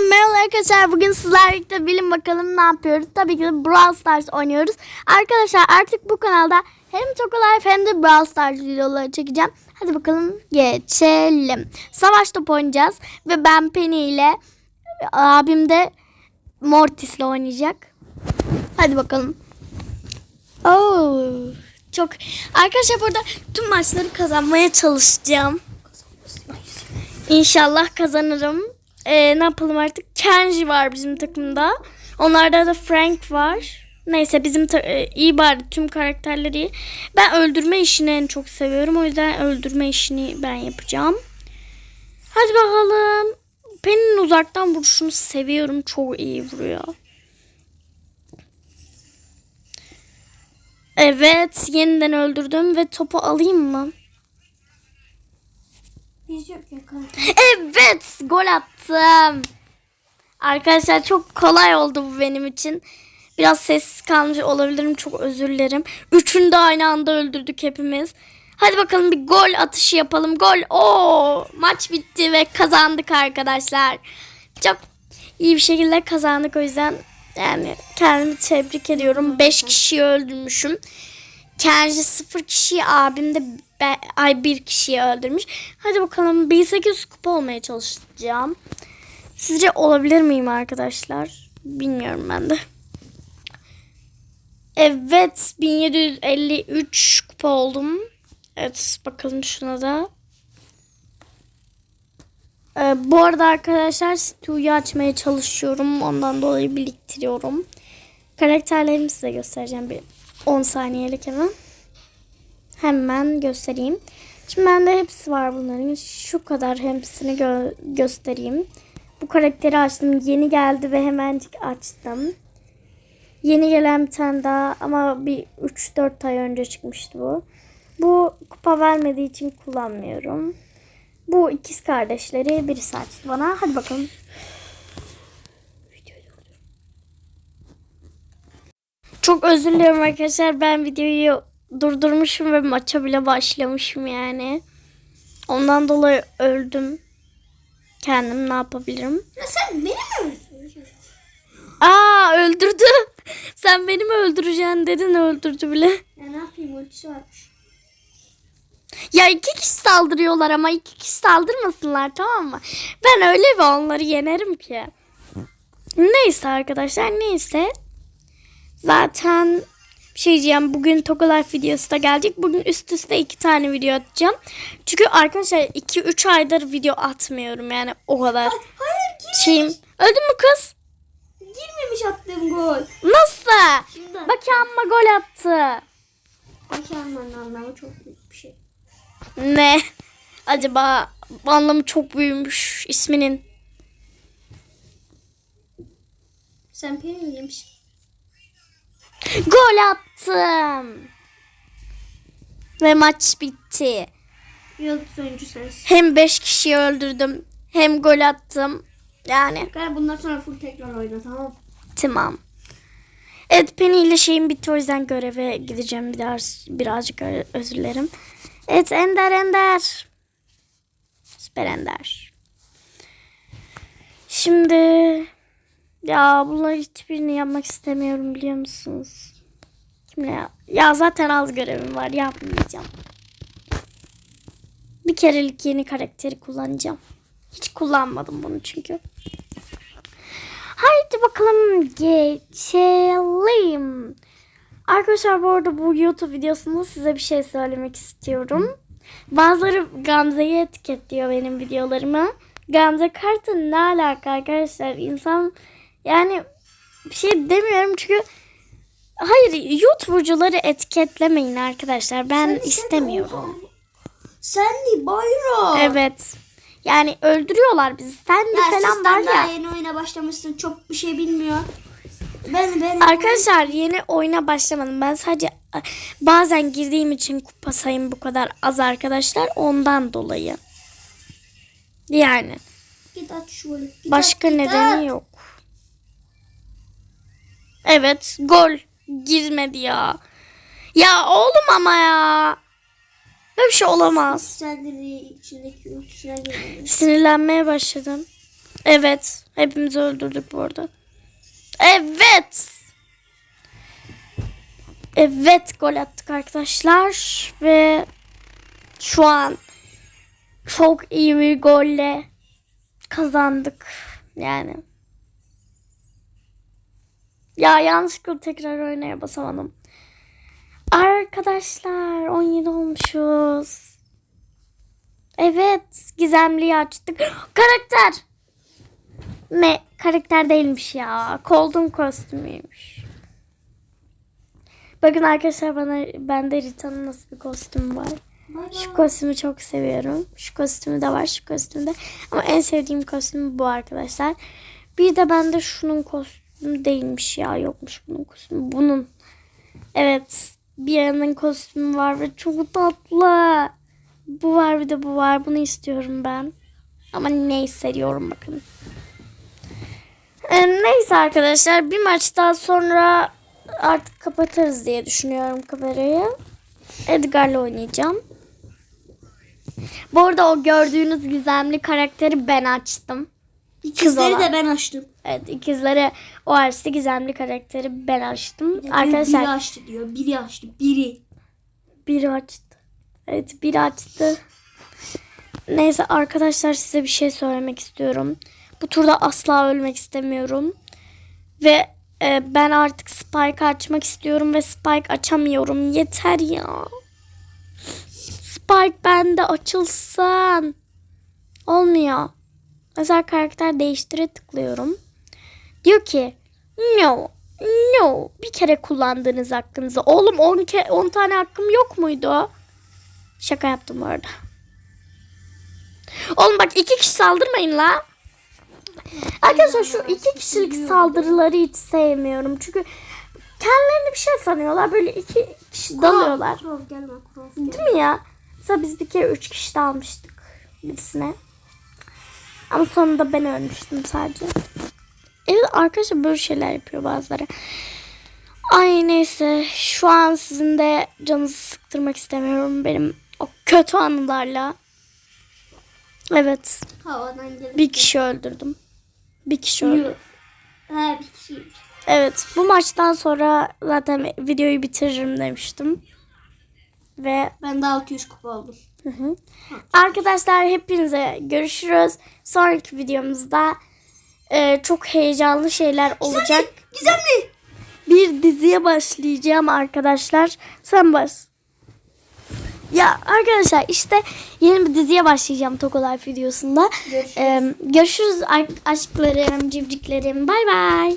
Merhaba arkadaşlar bugün sizlerle birlikte bilin bakalım ne yapıyoruz. Tabii ki de Brawl Stars oynuyoruz. Arkadaşlar artık bu kanalda hem Choco Life hem de Brawl Stars videoları çekeceğim. Hadi bakalım geçelim. Savaş top oynayacağız ve ben Penny ile abim de Mortis ile oynayacak. Hadi bakalım. Oo, çok arkadaşlar burada tüm maçları kazanmaya çalışacağım. İnşallah kazanırım. Ee, ne yapalım artık? Kenji var bizim takımda. Onlarda da Frank var. Neyse bizim e, iyi bari tüm karakterleri iyi. Ben öldürme işini en çok seviyorum. O yüzden öldürme işini ben yapacağım. Hadi bakalım. Penny'nin uzaktan vuruşunu seviyorum. Çok iyi vuruyor. Evet. Yeniden öldürdüm ve topu alayım mı? Biz yok ya. Evet gol attım. Arkadaşlar çok kolay oldu bu benim için. Biraz sessiz kalmış olabilirim. Çok özür dilerim. Üçünü de aynı anda öldürdük hepimiz. Hadi bakalım bir gol atışı yapalım. Gol. Oo, maç bitti ve kazandık arkadaşlar. Çok iyi bir şekilde kazandık o yüzden yani kendimi tebrik ediyorum. 5 kişiyi öldürmüşüm. Kenji 0 kişiyi abim de be, ay bir kişiyi öldürmüş. Hadi bakalım 1800 kupa olmaya çalışacağım. Sizce olabilir miyim arkadaşlar? Bilmiyorum ben de. Evet 1753 kupa oldum. Evet bakalım şuna da. Ee, bu arada arkadaşlar Stu'yu açmaya çalışıyorum. Ondan dolayı biriktiriyorum. Karakterlerimi size göstereceğim bir 10 saniyelik hemen. Hemen göstereyim. Şimdi bende hepsi var bunların. Şu kadar hepsini gö- göstereyim. Bu karakteri açtım. Yeni geldi ve hemencik açtım. Yeni gelen bir tane daha ama bir 3-4 ay önce çıkmıştı bu. Bu kupa vermediği için kullanmıyorum. Bu ikiz kardeşleri birisi açtı bana. Hadi bakalım. Çok özür dilerim arkadaşlar. Ben videoyu durdurmuşum ve maça bile başlamışım yani. Ondan dolayı öldüm. Kendim ne yapabilirim? Ya sen beni mi öldürdün? Aa öldürdü. Sen beni mi öldüreceksin dedin öldürdü bile. Ya ne yapayım ultisi varmış. Ya iki kişi saldırıyorlar ama iki kişi saldırmasınlar tamam mı? Ben öyle ve onları yenerim ki. Neyse arkadaşlar neyse. Zaten bir şey diyeceğim. Bugün Togo Life videosu da gelecek. Bugün üst üste iki tane video atacağım. Çünkü arkadaşlar 2-3 aydır video atmıyorum yani o kadar Hayır gir. şeyim. Öldün mü kız? Girmemiş attığım gol. Nasıl? Şimdi Bak amma gol attı. Başarmanın anlamı çok büyük bir şey. Ne? Acaba anlamı çok büyümüş isminin. Sen peri miymiş? Gol attım. Ve maç bitti. Yıldız oyuncu sensin. Hem 5 kişiyi öldürdüm hem gol attım. Yani Gel bundan sonra full tekrar oyna tamam tamam. Evet Penny ile şeyim bitti o yüzden göreve gideceğim biraz birazcık özür dilerim. Evet Ender Ender. Süper Ender. Şimdi ya bunları hiçbirini yapmak istemiyorum biliyor musunuz? Kimle ya? Ya zaten az görevim var yapmayacağım. Bir kerelik yeni karakteri kullanacağım. Hiç kullanmadım bunu çünkü. Haydi bakalım geçelim. Arkadaşlar bu arada bu YouTube videosunda size bir şey söylemek istiyorum. Bazıları Gamze'yi etiketliyor benim videolarıma. Gamze Kart'ın ne alaka arkadaşlar? İnsan yani bir şey demiyorum çünkü hayır YouTuber'cuları etiketlemeyin arkadaşlar. Ben istemiyorum. Sen de bayram. Evet. Yani öldürüyorlar bizi. Sen de falan var daha ya. yeni oyuna başlamışsın. Çok bir şey bilmiyor. Ben ben Arkadaşlar yeni oyuna başlamadım. Ben sadece bazen girdiğim için kupa sayım bu kadar az arkadaşlar. Ondan dolayı. Yani. Git golü. Git Başka at, git nedeni at. yok. Evet. Gol. Girmedi ya. Ya oğlum ama ya. Böyle bir şey olamaz. Sinirlenmeye başladım. Evet. Hepimizi öldürdük bu arada. Evet. Evet gol attık arkadaşlar. Ve şu an çok iyi bir golle kazandık. Yani. Ya yanlışlıkla tekrar oynaya basamadım. Arkadaşlar 17 olmuşuz. Evet gizemliyi açtık. Karakter. Ne karakter değilmiş ya. Cold'un kostümüymüş. Bakın arkadaşlar bana bende Rita'nın nasıl bir kostümü var. Şu kostümü çok seviyorum. Şu kostümü de var şu kostümü de. Ama en sevdiğim kostüm bu arkadaşlar. Bir de bende şunun kostümü değilmiş ya. Yokmuş bunun kostümü. Bunun. Evet. Bir yanın kostümü var ve çok tatlı. Bu var bir de bu var. Bunu istiyorum ben. Ama ne hissediyorum bakın. Neyse arkadaşlar bir maç daha sonra artık kapatırız diye düşünüyorum kamerayı. Edgar'la oynayacağım. Bu arada o gördüğünüz gizemli karakteri ben açtım. İkizleri de ben açtım. Evet ikizleri o açtı gizemli karakteri ben açtım. Biri Arkadaşlar açtı diyor. Biri açtı. Biri. biri açtı. Evet biri açtı. Neyse arkadaşlar size bir şey söylemek istiyorum. Bu turda asla ölmek istemiyorum. Ve e, ben artık Spike açmak istiyorum ve Spike açamıyorum. Yeter ya. Spike bende açılsın. Olmuyor. Özel karakter değiştire tıklıyorum. Diyor ki no no bir kere kullandığınız hakkınızı. Oğlum 10 ke 10 tane hakkım yok muydu? Şaka yaptım orada. Oğlum bak iki kişi saldırmayın la. Arkadaşlar şu iki kişilik saldırıları hiç sevmiyorum. Çünkü kendilerini bir şey sanıyorlar. Böyle iki kişi dalıyorlar. Krov gelme Krov gel. Değil mi ya? Mesela biz bir kere üç kişi de almıştık birisine. Ama sonunda ben ölmüştüm sadece. Evet arkadaşlar böyle şeyler yapıyor bazıları. Ay neyse şu an sizin de canınızı sıktırmak istemiyorum benim o kötü anılarla. Evet Havadan gelip. bir kişi öldürdüm. Bir kişi. Yok. Ha bir kişi. Evet bu maçtan sonra zaten videoyu bitiririm demiştim. Ve Ben de 600 kupa aldım. Arkadaşlar hepinize görüşürüz. Sonraki videomuzda e, çok heyecanlı şeyler olacak. Gizemli. Bir diziye başlayacağım arkadaşlar. Sen bas. Ya arkadaşlar işte yeni bir diziye başlayacağım Togo Life videosunda. Görüşürüz. E, görüşürüz aşklarım, civciklerim. Bay bay.